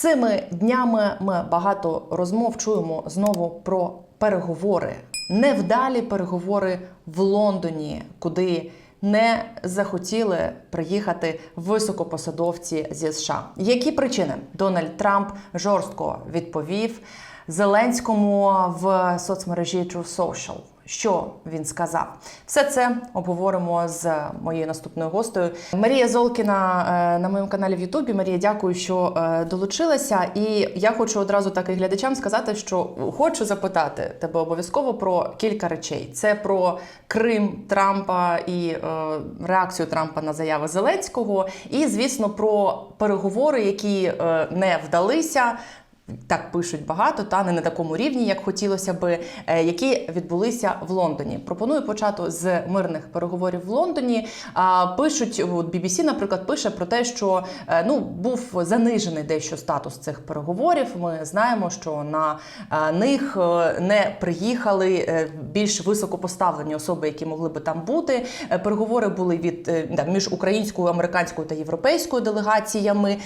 Цими днями ми багато розмов чуємо знову про переговори, невдалі переговори в Лондоні, куди не захотіли приїхати високопосадовці зі США. Які причини Дональд Трамп жорстко відповів Зеленському в соцмережі True Social? Що він сказав? Все це обговоримо з моєю наступною гостею. Марія Золкіна е, на моєму каналі в Ютубі. Марія, дякую, що е, долучилася. І я хочу одразу так і глядачам сказати, що хочу запитати тебе обов'язково про кілька речей: це про Крим Трампа і е, реакцію Трампа на заяви Зеленського, і звісно про переговори, які не вдалися. Так пишуть багато, та не на такому рівні, як хотілося би, е, які відбулися в Лондоні. Пропоную почати з мирних переговорів в Лондоні. Пишуть от BBC, наприклад, пише про те, що е, ну був занижений дещо статус цих переговорів. Ми знаємо, що на е, них не приїхали більш високопоставлені особи, які могли би там бути. Переговори були від між українською, американською та європейською делегаціями.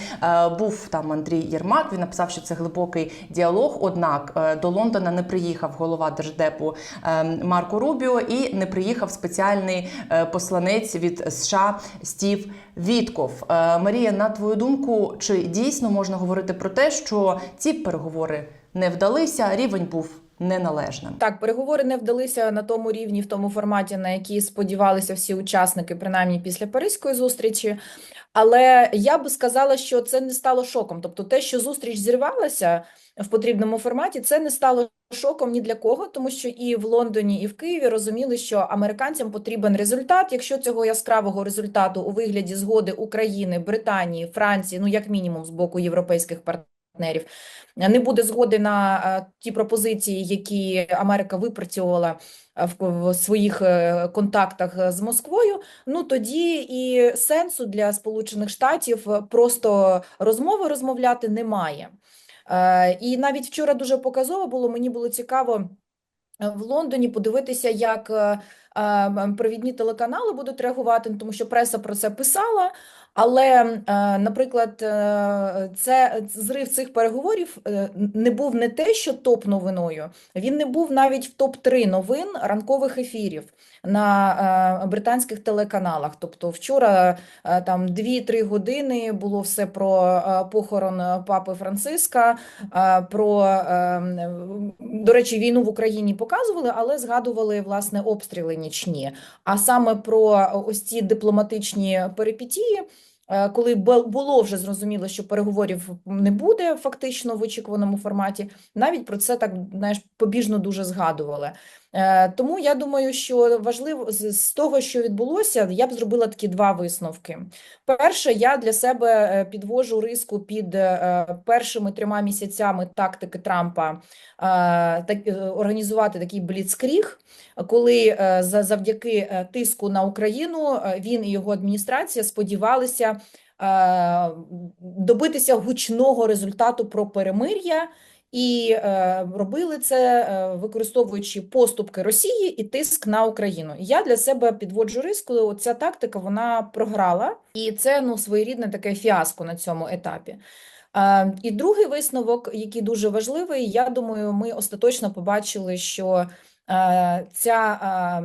Був там Андрій Єрмак. Він написав, що це глибокий діалог. Однак е, до Лондона не приїхав голова держдепу е, Марко Рубіо і не приїхав спеціальний е, посланець від США Стів Вітков. Е, Марія, на твою думку, чи дійсно можна говорити про те, що ці переговори не вдалися? Рівень був неналежним. Так, переговори не вдалися на тому рівні, в тому форматі, на який сподівалися всі учасники, принаймні після Паризької зустрічі. Але я би сказала, що це не стало шоком. Тобто, те, що зустріч зірвалася в потрібному форматі, це не стало шоком ні для кого, тому що і в Лондоні, і в Києві розуміли, що американцям потрібен результат. Якщо цього яскравого результату у вигляді згоди України, Британії, Франції, ну як мінімум з боку європейських партнерів, не буде згоди на е, ті пропозиції, які Америка випрацьовувала е, в, своїх е, контактах з Москвою, ну тоді і сенсу для Сполучених Штатів просто розмови розмовляти немає. І навіть вчора дуже показово було, мені було цікаво в Лондоні подивитися, як провідні телеканали будуть реагувати, тому що преса про це писала. Але, е, наприклад, е, це зрив цих переговорів е, не був не те, що топ-новиною, він не був навіть в топ-3 новин ранкових ефірів на британських телеканалах. Тобто вчора там 2-3 години було все про похорон папи Франциска, про, до речі, війну в Україні показували, але згадували, власне, обстріли нічні. А саме про ось ці дипломатичні перипетії, коли бу- було вже зрозуміло, що переговорів не буде фактично в очікуваному форматі, навіть про це так, знаєш, побіжно дуже згадували. Е, Тому я думаю, що важливо з того, що відбулося, я б зробила такі два висновки. Перше, я для себе е, підвожу риску під е, першими трьома місяцями тактики Трампа так, організувати такий бліцкріг, коли за- завдяки тиску на Україну він і його адміністрація сподівалися добитися гучного результату про перемир'я. І е, робили це, е, використовуючи поступки Росії і тиск на Україну. Я для себе підводжу риску. Ця тактика вона програла, і це ну своєрідне таке фіаско на цьому етапі. Е, і другий висновок, який дуже важливий, я думаю, ми остаточно побачили, що ця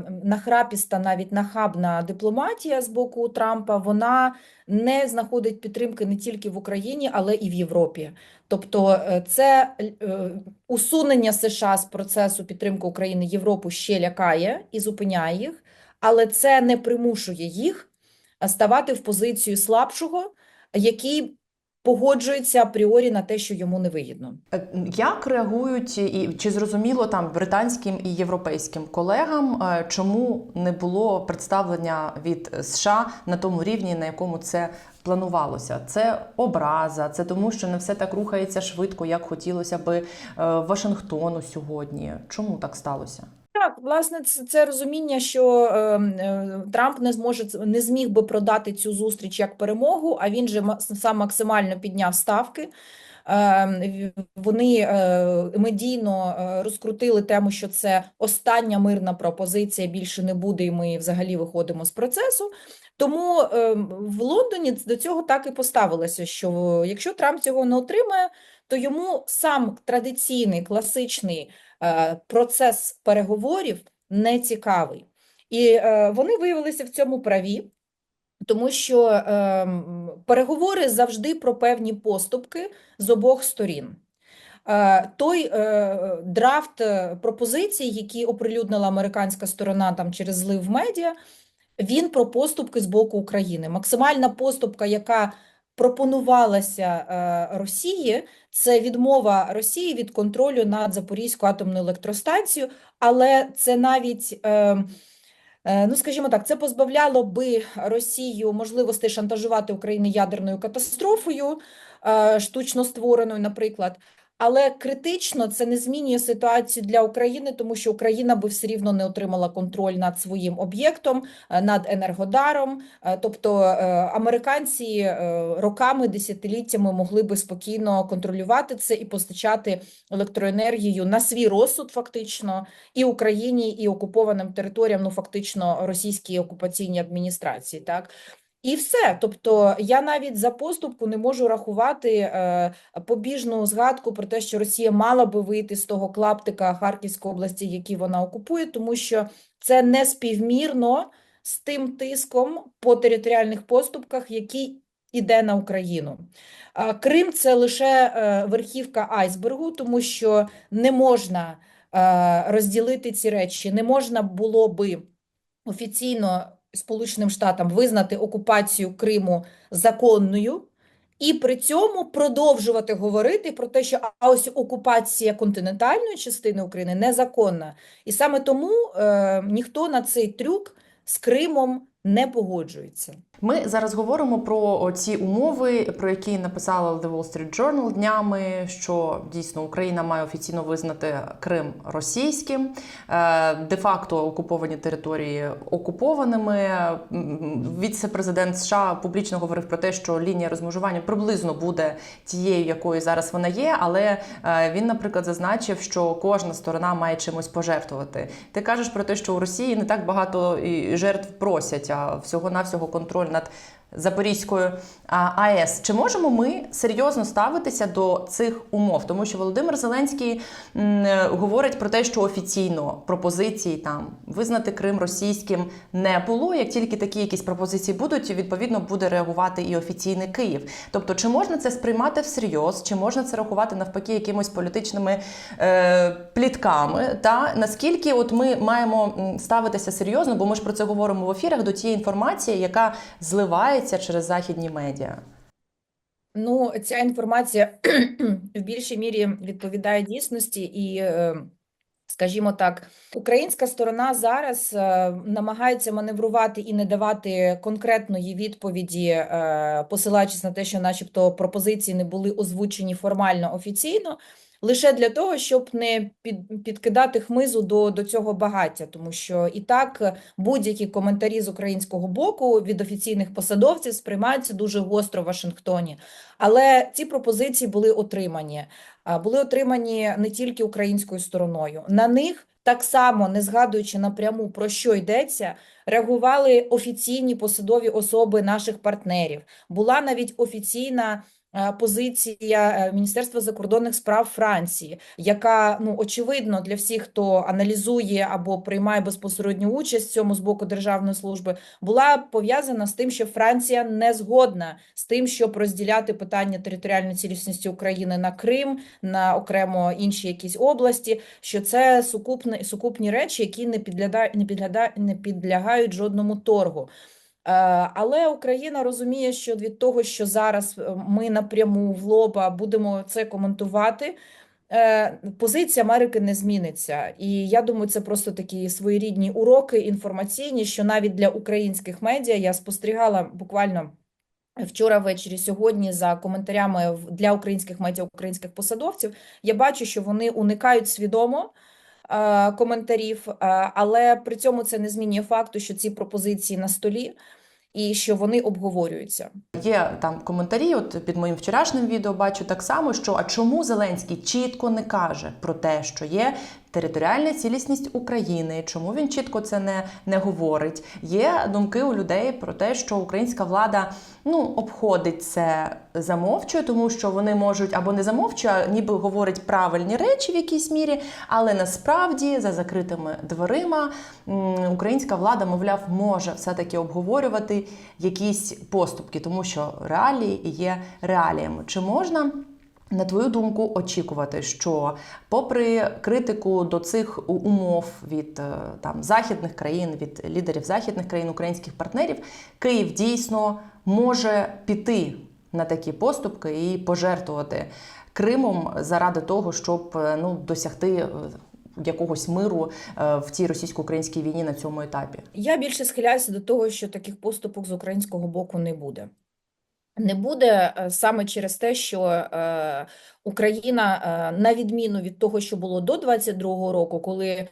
е, нахрапіста, навіть нахабна дипломатія з боку Трампа, вона не знаходить підтримки не тільки в Україні, але і в Європі. Тобто е, це е, усунення США з процесу підтримки України Європу ще лякає і зупиняє їх, але це не примушує їх е, ставати в позицію слабшого, який погоджується апріорі на те, що йому невигідно. Е, Як реагують і чи зрозуміло там британським і європейським колегам, е, чому не було представлення від США на тому рівні, на якому це планувалося? Це образа, це тому, що не все так рухається швидко, як хотілося би е, Вашингтону сьогодні. Чому так сталося? Так, власне, це, це розуміння, що е, е, Трамп не зможе не зміг би продати цю зустріч як перемогу, а він же сам максимально підняв ставки. Е, Вони е, медійно е, розкрутили тему, що це остання мирна пропозиція, більше не буде, і ми взагалі виходимо з процесу. Тому е, в Лондоні до цього так і поставилося, що якщо Трамп цього не отримає, то йому сам традиційний класичний процес переговорів не цікавий. І е, вони виявилися в цьому праві, тому що ем, переговори завжди про певні поступки з обох сторін. Е, Той е, драфт е, пропозицій, які оприлюднила американська сторона там через злив медіа, він про поступки з боку України. Максимальна поступка, яка пропонувалася е, Росії, це відмова Росії від контролю над Запорізькою атомною електростанцією, але це навіть. Е, Е, Ну, скажімо так, це позбавляло би Росію можливості шантажувати Україну ядерною катастрофою, штучно створеною, наприклад. Але критично це не змінює ситуацію для України, тому що Україна би все рівно не отримала контроль над своїм об'єктом, е, над Енергодаром. Е, Тобто е, американці роками, десятиліттями могли би спокійно контролювати це і постачати електроенергію на свій розсуд, фактично, і Україні, і окупованим територіям, ну фактично російській окупаційній адміністрації, так. І все. Тобто я навіть за поступку не можу рахувати е, побіжну згадку про те, що Росія мала би вийти з того клаптика Харківської області, який вона окупує, тому що це не співмірно з тим тиском по територіальних поступках, який іде на Україну. Крим це лише е, верхівка айсбергу, тому що не можна е, розділити ці речі. Не можна було би офіційно Сполученим Штатам визнати окупацію Криму законною. І при цьому продовжувати говорити про те, що а ось окупація континентальної частини України незаконна. І саме тому е, ніхто на цей трюк з Кримом не погоджується. Ми зараз говоримо про ці умови, про які написала The Wall Street Journal днями, що дійсно Україна має офіційно визнати Крим російським, е, де-факто окуповані території окупованими. Віце-президент США публічно говорив про те, що лінія розмежування приблизно буде тією, якою зараз вона є. Але е, він, наприклад, зазначив, що кожна сторона має чимось пожертвувати. Ти кажеш про те, що у Росії не так багато жертв просять, а всього-навсього контроль над Запорізькою АЕС. Чи можемо ми серйозно ставитися до цих умов? Тому що Володимир Зеленський е, говорить про те, що офіційно пропозиції там визнати Крим російським не було. Як тільки такі якісь пропозиції будуть, відповідно буде реагувати і офіційний Київ. Тобто, чи можна це сприймати всерйоз, чи можна це рахувати навпаки якимось політичними е, плітками? Та наскільки от ми маємо ставитися серйозно, бо ми ж про це говоримо в ефірах до тієї інформації, яка зливається через західні медіа. Ну, ця інформація в більшій мірі відповідає дійсності, і, е, скажімо так, українська сторона зараз е, намагається маневрувати і не давати конкретної відповіді, е, посилаючись на те, що, начебто, пропозиції не були озвучені формально офіційно. Лише для того, щоб не під, підкидати хмизу до, до цього багаття, тому що і так е, будь-які коментарі з українського боку від офіційних посадовців сприймаються дуже гостро в Вашингтоні. Але ці пропозиції були отримані. А, Були отримані не тільки українською стороною. На них так само, не згадуючи напряму про що йдеться, реагували офіційні посадові особи наших партнерів. Була навіть офіційна е, позиція е, Міністерства закордонних справ Франції, яка ну очевидно для всіх, хто аналізує або приймає безпосередню участь в цьому з боку державної служби, була пов'язана з тим, що Франція не згодна з тим, щоб розділяти питання територіальної цілісності України на Крим, на окремо інші якісь області, що це сукупні, сукупні речі, які не підглядають, не підглядають, не підлягають жодному торгу. Е, Але Україна розуміє, що від того, що зараз е, ми напряму в лоба будемо це коментувати, е, позиція Америки не зміниться. І я думаю, це просто такі своєрідні уроки інформаційні, що навіть для українських медіа я спостерігала буквально. Вчора ввечері, сьогодні, за коментарями для українських медіа, українських посадовців, я бачу, що вони уникають свідомо коментарів, е, але при цьому це не змінює факту, що ці пропозиції на столі і що вони обговорюються. Є там коментарі. От під моїм вчорашнім відео бачу так само, що а чому Зеленський чітко не каже про те, що є територіальна цілісність України, чому він чітко це не, не говорить? Є думки у людей про те, що українська влада ну обходить це замовчує, тому що вони можуть або не замовчує, ніби говорить правильні речі в якійсь мірі, але насправді за закритими дверима українська влада, мовляв, може все-таки обговорювати якісь поступки, тому що реалії є реаліями. Чи можна? На твою думку, очікувати, що, попри критику до цих умов від е, там західних країн, від лідерів західних країн, українських партнерів, Київ дійсно може піти на такі поступки і пожертвувати Кримом заради того, щоб е, ну досягти е, якогось миру в цій російсько-українській війні на цьому етапі. Я більше схиляюся до того, що таких поступок з українського боку не буде. Не буде е, саме через те, що е, Україна, е, на відміну від того, що було до 22-го року, коли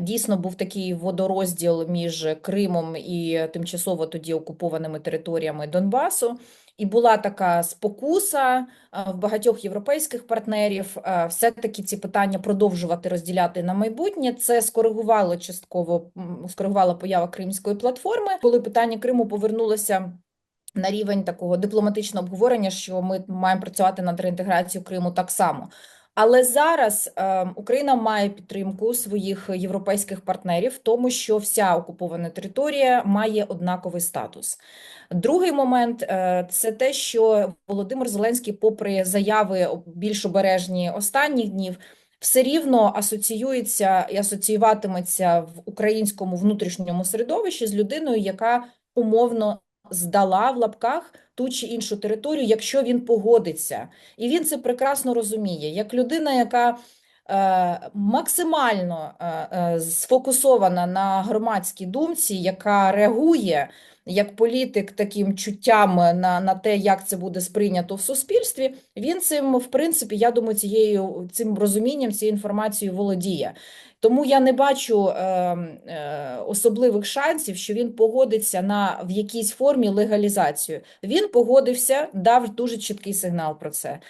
дійсно був такий водорозділ між Кримом і тимчасово тоді окупованими територіями Донбасу, і була така спокуса в багатьох європейських партнерів е, все-таки ці питання продовжувати розділяти на майбутнє. Це скоригувало частково скоригувала поява Кримської платформи, коли питання Криму повернулося на рівень такого дипломатичного обговорення, що ми маємо працювати над реінтеграцією Криму так само. Але зараз е, Україна має підтримку своїх європейських партнерів в тому, що вся окупована територія має однаковий статус. Другий момент е, це те, що Володимир Зеленський, попри заяви більш обережні останніх днів, все рівно асоціюється і асоціюватиметься в українському внутрішньому середовищі з людиною, яка умовно здала в лапках ту чи іншу територію, якщо він погодиться. І він це прекрасно розуміє, як людина, яка е, максимально е, е, сфокусована на громадській думці, яка реагує як політик таким чуттям на, на те, як це буде сприйнято в суспільстві, він цим, в принципі, я думаю, цією цим розумінням, цією інформацією володіє. Тому я не бачу е, е, особливих шансів, що він погодиться на в якійсь формі легалізацію. Він погодився, дав дуже чіткий сигнал про це. Е,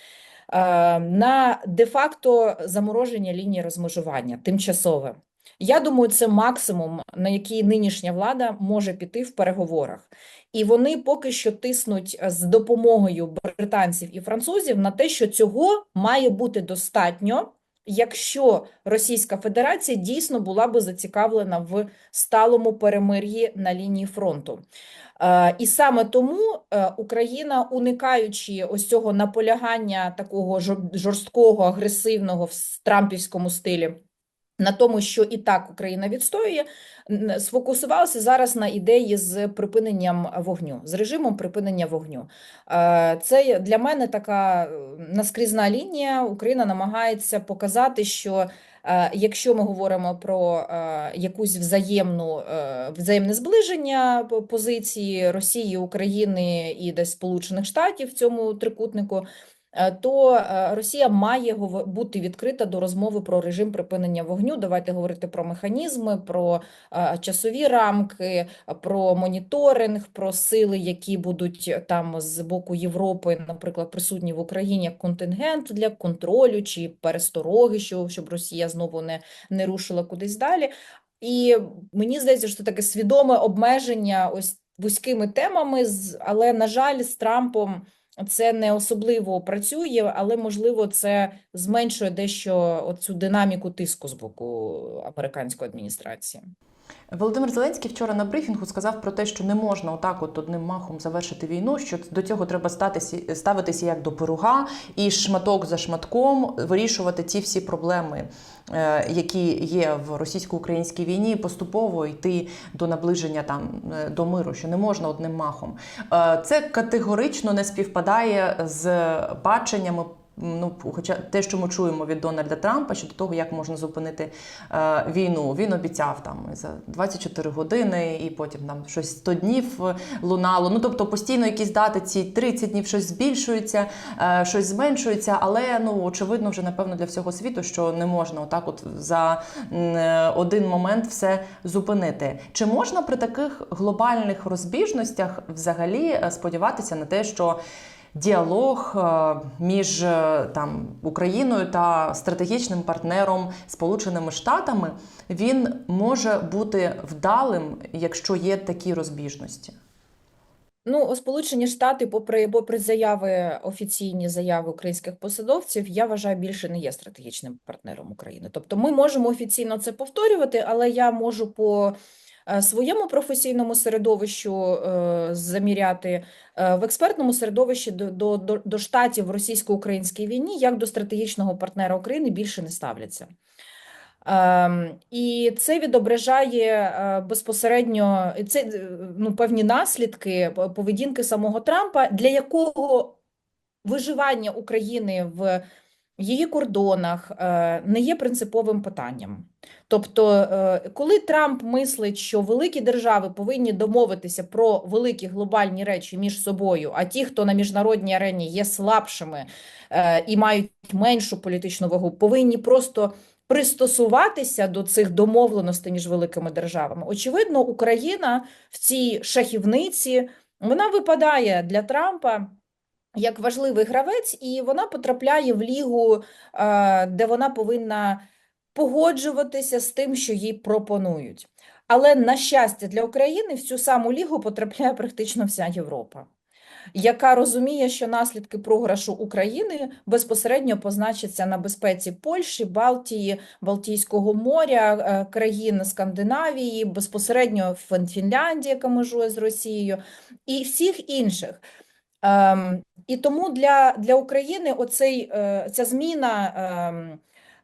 на де-факто замороження лінії розмежування тимчасове. Я думаю, це максимум, на який нинішня влада може піти в переговорах. І вони поки що тиснуть з допомогою британців і французів на те, що цього має бути достатньо, якщо Російська Федерація дійсно була би зацікавлена в сталому перемир'ї на лінії фронту. Е, І саме тому е, Україна, уникаючи ось цього наполягання такого жорсткого, агресивного в трампівському стилі, на тому, що і так Україна відстоює, сфокусувалася зараз на ідеї з припиненням вогню, з режимом припинення вогню. Е, Це для мене така наскрізна лінія. Україна намагається показати, що е, якщо ми говоримо про е, якусь взаємну взаємне зближення позиції Росії, України і десь Сполучених Штатів в цьому трикутнику. Е, То е, Росія має бути відкрита до розмови про режим припинення вогню. Давайте говорити про механізми, про е, часові рамки, про моніторинг, про сили, які будуть там з боку Європи, наприклад, присутні в Україні як контингент для контролю чи перестороги, що, щоб Росія знову не, не рушила кудись далі. І мені здається, що це таке свідоме обмеження ось вузькими темами, але, на жаль, з Трампом це не особливо працює, але, можливо, це зменшує дещо оцю динаміку тиску з боку американської адміністрації. Володимир Зеленський вчора на брифінгу сказав про те, що не можна отак от одним махом завершити війну, що до цього треба статися, ставитися як до пируга і шматок за шматком вирішувати ті всі проблеми, е, які є в російсько-українській війні, поступово йти до наближення там е, до миру, що не можна одним махом. Е, Це категорично не співпадає з баченнями ну, хоча те, що ми чуємо від Дональда Трампа щодо того, як можна зупинити е, війну, він обіцяв там за 24 години, і потім там щось 100 днів е, лунало. Ну тобто постійно якісь дати ці 30 днів щось збільшується, е, щось зменшується, але ну очевидно, вже напевно для всього світу, що не можна отак, от за е, один момент все зупинити. Чи можна при таких глобальних розбіжностях взагалі е, сподіватися на те, що діалог е, між е, там Україною та стратегічним партнером Сполученими Штатами він може бути вдалим, якщо є такі розбіжності? Ну, Сполучені Штати, попри, попри заяви, офіційні заяви українських посадовців, я вважаю, більше не є стратегічним партнером України. Тобто ми можемо офіційно це повторювати, але я можу по своєму професійному середовищу е, заміряти е, в експертному середовищі до, до, до, штатів в російсько-українській війні, як до стратегічного партнера України більше не ставляться. Ем, і це відображає е, безпосередньо це е, ну, певні наслідки поведінки самого Трампа, для якого виживання України в її кордонах е, не є принциповим питанням. Тобто, е, коли Трамп мислить, що великі держави повинні домовитися про великі глобальні речі між собою, а ті, хто на міжнародній арені є слабшими е, і мають меншу політичну вагу, повинні просто пристосуватися до цих домовленостей між великими державами. Очевидно, Україна в цій шахівниці вона випадає для Трампа як важливий гравець, і вона потрапляє в лігу, е, де вона повинна погоджуватися з тим, що їй пропонують. Але, на щастя, для України в цю саму лігу потрапляє практично вся Європа, яка розуміє, що наслідки програшу України безпосередньо позначаться на безпеці Польщі, Балтії, Балтійського моря, е, країн Скандинавії, безпосередньо Фін- Фінляндія, яка межує з Росією, і всіх інших. Ем, і тому для, для України оцей, е, ця зміна ем,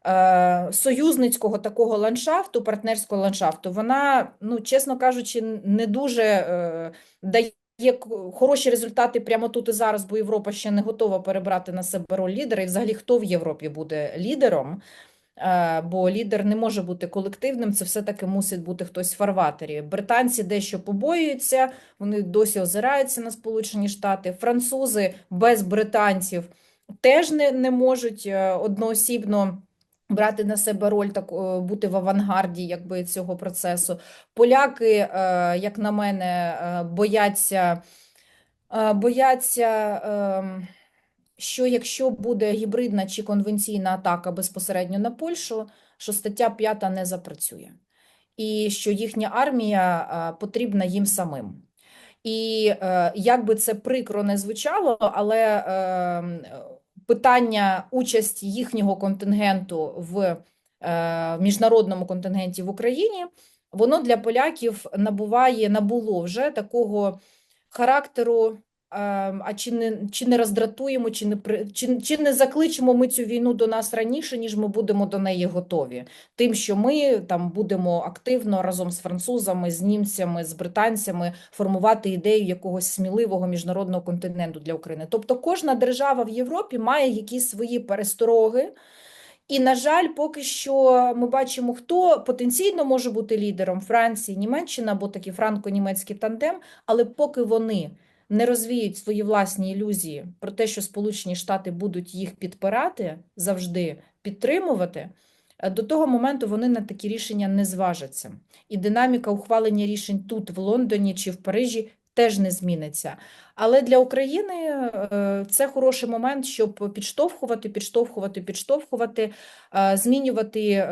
е, союзницького такого ландшафту, партнерського ландшафту, вона, ну, чесно кажучи, не дуже е, дає хороші результати прямо тут і зараз, бо Європа ще не готова перебрати на себе роль лідера. І взагалі, хто в Європі буде лідером? Е, Бо лідер не може бути колективним, це все-таки мусить бути хтось в фарватері. Британці дещо побоюються, вони досі озираються на Сполучені Штати. Французи без британців теж не, не можуть е, одноосібно брати на себе роль так, е, бути в авангарді якби, цього процесу. Поляки, як на мене, бояться, бояться ем, що якщо буде гібридна чи конвенційна атака безпосередньо на Польщу, що стаття 5 не запрацює, і що їхня армія е, потрібна їм самим. І е, як би це прикро не звучало, але е, питання участі їхнього контингенту в міжнародному контингенті в Україні, воно для поляків набуває, набуло вже такого характеру. Ем, А чи не, чи не роздратуємо, чи не, чи, чи не закличемо ми цю війну до нас раніше, ніж ми будемо до неї готові? Тим, що ми там будемо активно разом з французами, з німцями, з британцями формувати ідею якогось сміливого міжнародного континенту для України. Тобто кожна держава в Європі має якісь свої перестороги. І, на жаль, поки що ми бачимо, хто потенційно може бути лідером Франції, Німеччина, або такий франко-німецький тандем, але поки вони не розвіють свої власні ілюзії про те, що Сполучені Штати будуть їх підпирати, завжди підтримувати, е, до того моменту вони на такі рішення не зважаться. І динаміка ухвалення рішень тут, в Лондоні чи в Парижі, теж не зміниться. Але для України е, це хороший момент, щоб підштовхувати, підштовхувати, підштовхувати, е, змінювати.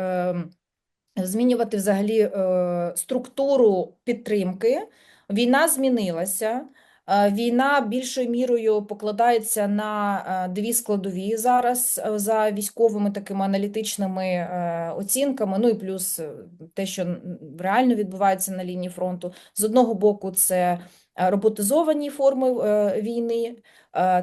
Змінювати взагалі структуру підтримки. Війна змінилася. Е, Війна більшою мірою покладається на е, дві складові зараз е, за військовими такими аналітичними оцінками. Ну і плюс те, що реально відбувається на лінії фронту. З одного боку, це роботизовані форми війни,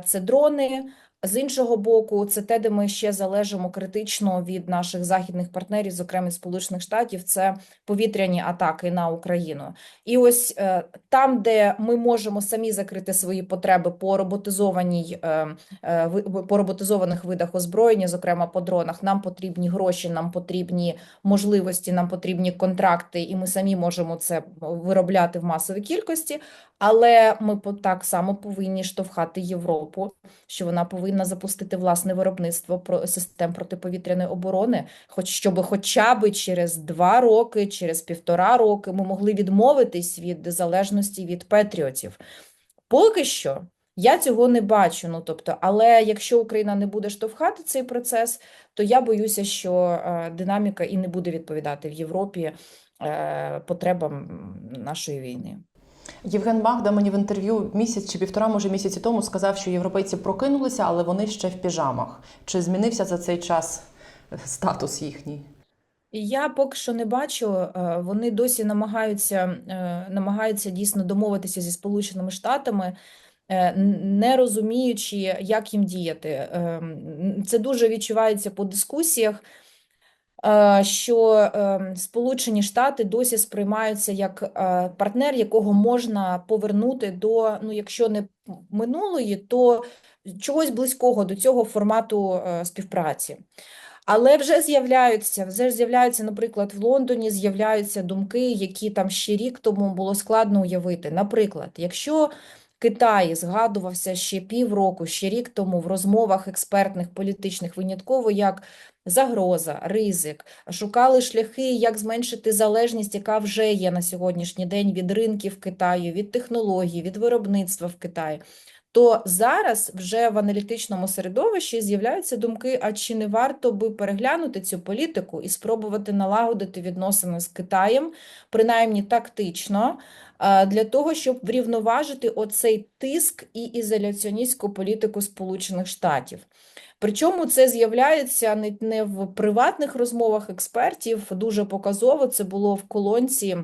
це дрони, З іншого боку, це те, де ми ще залежимо критично від наших західних партнерів, зокрема Сполучених Штатів, це повітряні атаки на Україну. І ось е, там, де ми можемо самі закрити свої потреби по роботизованій е, е, по роботизованих видах озброєння, зокрема по дронах, нам потрібні гроші, нам потрібні можливості, нам потрібні контракти, і ми самі можемо це виробляти в масовій кількості. Але ми так само повинні штовхати Європу, що вона повинна запустити власне виробництво систем протиповітряної оборони, хоч щоб хоча б через два роки, через півтора роки ми могли відмовитись від залежності від патріотів. Поки що я цього не бачу. Ну тобто, але якщо Україна не буде штовхати цей процес, то я боюся, що е, динаміка і не буде відповідати в Європі е, потребам нашої війни. Євген Магда мені в інтерв'ю місяць чи півтора, може місяці тому сказав, що європейці прокинулися, але вони ще в піжамах. Чи змінився за цей час е, статус їхній? Я поки що не бачу. е, Вони досі намагаються, е, намагаються дійсно домовитися зі Сполученими Штатами, не розуміючи, як їм діяти. Е, Це дуже відчувається по дискусіях, що е, Сполучені Штати досі сприймаються як е, партнер, якого можна повернути до, ну, якщо не минулої, то чогось близького до цього формату е, співпраці. Але вже з'являються, вже з'являються, наприклад, в Лондоні з'являються думки, які там ще рік тому було складно уявити. Наприклад, якщо Китай згадувався ще півроку, ще рік тому в розмовах експертних, політичних винятково як загроза, ризик, шукали шляхи, як зменшити залежність, яка вже є на сьогоднішній день від ринків Китаю, від технологій, від виробництва в Китаї. То зараз вже в аналітичному середовищі з'являються думки: а чи не варто би переглянути цю політику і спробувати налагодити відносини з Китаєм, принаймні тактично, для того, щоб врівноважити оцей тиск і ізоляціоністську політику Сполучених Штатів. Причому це з'являється не, в приватних розмовах експертів, дуже показово це було в колонці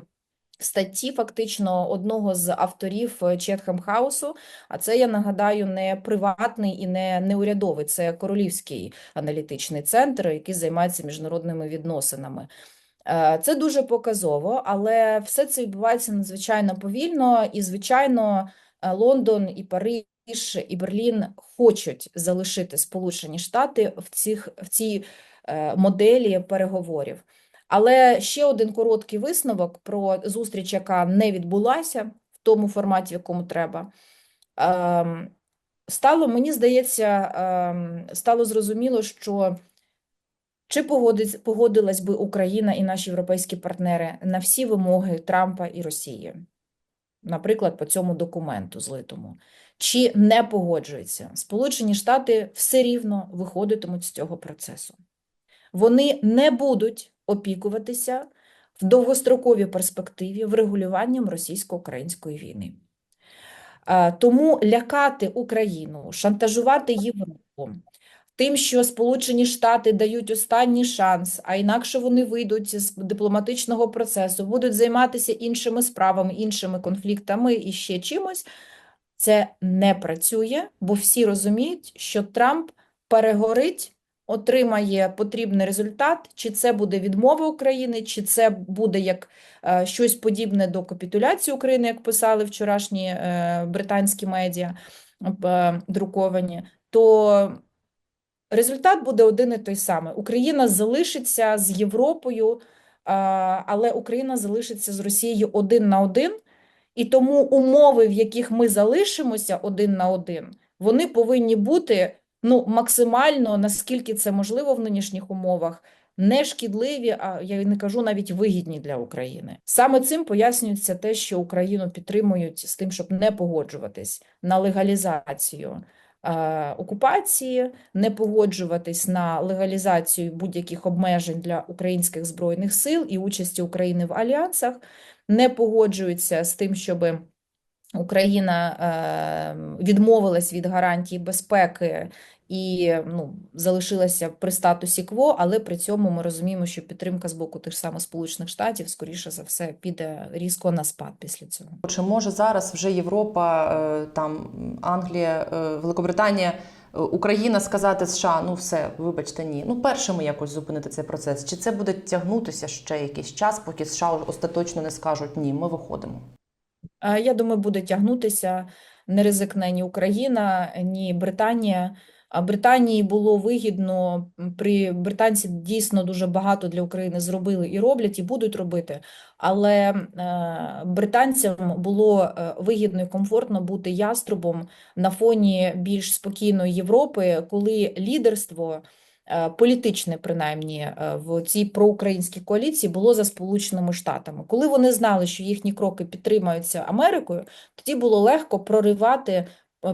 статті фактично одного з авторів Четхем Хаусу. А це, я нагадаю, не приватний і не, не урядовий, це королівський аналітичний центр, який займається міжнародними відносинами. Е, Це дуже показово, але все це відбувається надзвичайно повільно, і, звичайно, е, Лондон і Париж і Берлін хочуть залишити Сполучені Штати в цих в цій е, моделі переговорів. Але ще один короткий висновок про зустріч, яка не відбулася в тому форматі, в якому треба. Ем, Стало, мені здається, ем, стало зрозуміло, що чи погодилась би Україна і наші європейські партнери на всі вимоги Трампа і Росії, наприклад, по цьому документу злитому, чи не погоджуються, Сполучені Штати все рівно виходитимуть з цього процесу. Вони не будуть опікуватися в довгостроковій перспективі врегулюванням російсько-української війни. Тому лякати Україну, шантажувати Європу тим, що Сполучені Штати дають останній шанс, а інакше вони вийдуть з дипломатичного процесу, будуть займатися іншими справами, іншими конфліктами і ще чимось. Це не працює, бо всі розуміють, що Трамп перегорить, отримає потрібний результат, чи це буде відмова України, чи це буде як е, щось подібне до капітуляції України, як писали вчорашні е, британські медіа е, друковані, то результат буде один і той самий. Україна залишиться з Європою, але Україна залишиться з Росією один на один. І тому умови, в яких ми залишимося один на один, вони повинні бути ну, максимально, наскільки це можливо в нинішніх умовах, не шкідливі, а я не кажу навіть вигідні для України. Саме цим пояснюється те, що Україну підтримують з тим, щоб не погоджуватись на легалізацію окупації, не погоджуватись на легалізацію будь-яких обмежень для українських збройних сил і участі України в альянсах, не погоджуються з тим, щоб Україна е, відмовилась від гарантій безпеки і ну, залишилася при статусі КВО, але при цьому ми розуміємо, що підтримка з боку тих самих Сполучених Штатів, скоріше за все, піде різко на спад після цього. Чи може зараз вже Європа, е, там Англія, е, Великобританія е, Україна сказати США, ну все, вибачте, ні. Ну, першими якось зупинити цей процес. Чи це буде тягнутися ще якийсь час, поки США остаточно не скажуть ні, ми виходимо. Я думаю, буде тягнутися. Не ризикне ні Україна, ні Британія. Британії було вигідно при британці дійсно дуже багато для України зробили і роблять, і будуть робити. Але е, британцям було е, вигідно і комфортно бути яструбом на фоні більш спокійної Європи, коли лідерство е, політичне, принаймні, в цій проукраїнській коаліції було за Сполученими Штатами. Коли вони знали, що їхні кроки підтримаються Америкою, тоді було легко проривати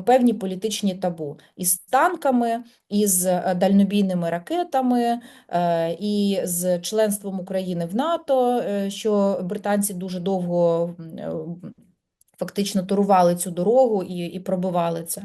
певні політичні табу із танками, із е, дальнобійними ракетами, е, і з членством України в НАТО, е, що британці дуже довго фактично турували цю дорогу і, і пробивали це.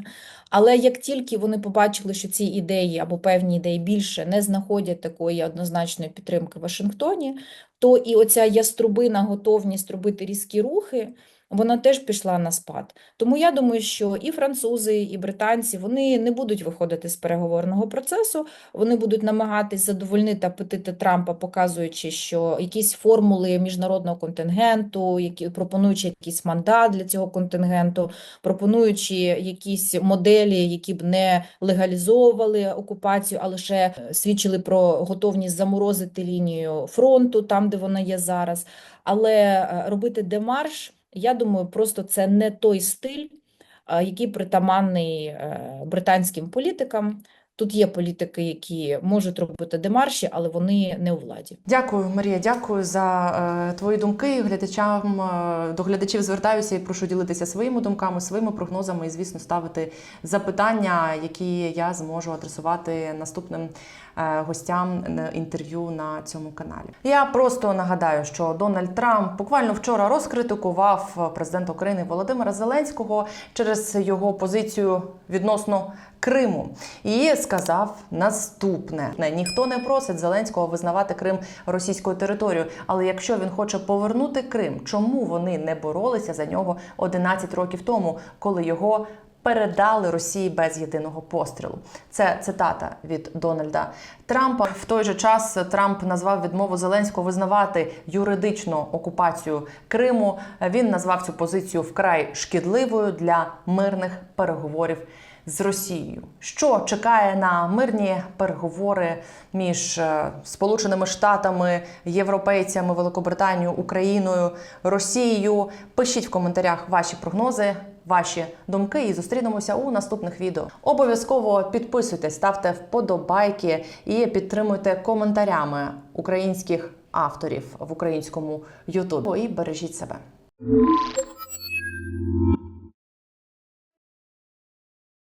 Але як тільки вони побачили, що ці ідеї або певні ідеї більше не знаходять такої однозначної підтримки в Вашингтоні, то і оця яструбина готовність робити різкі рухи, вона теж пішла на спад. Тому я думаю, що і французи, і британці вони не будуть виходити з переговорного процесу, вони будуть намагатись задовольнити апетити Трампа, показуючи, що якісь формули міжнародного контингенту, які пропонуючи якийсь мандат для цього контингенту, пропонуючи якісь моделі, які б не легалізовували окупацію, а лише е, свідчили про готовність заморозити лінію фронту там, де вона є зараз. Але е, робити демарш, я думаю, просто це не той стиль, який притаманний е, британським політикам. Тут є політики, які можуть робити демарші, але вони не у владі. Дякую, Марія. Дякую за е, твої думки. Глядачам е, до глядачів звертаюся і прошу ділитися своїми думками, своїми прогнозами і, звісно, ставити запитання, які я зможу адресувати наступним е, гостям інтерв'ю на цьому каналі. Я просто нагадаю, що Дональд Трамп буквально вчора розкритикував президента України Володимира Зеленського через його позицію відносно Криму і сказав наступне: ніхто не просить Зеленського визнавати Крим російською територією. Але якщо він хоче повернути Крим, чому вони не боролися за нього 11 років тому, коли його передали Росії без єдиного пострілу? Це цитата від Дональда Трампа. В той же час Трамп назвав відмову Зеленського визнавати юридичну окупацію Криму. Він назвав цю позицію вкрай шкідливою для мирних переговорів з Росією. Що чекає на мирні переговори між е, Сполученими Штатами, європейцями, Великобританією, Україною, Росією? Пишіть в коментарях ваші прогнози. Ваші думки і зустрінемося у наступних відео. Обов'язково підписуйтесь, ставте вподобайки і підтримуйте коментарями українських авторів в українському Ютубі. І бережіть себе.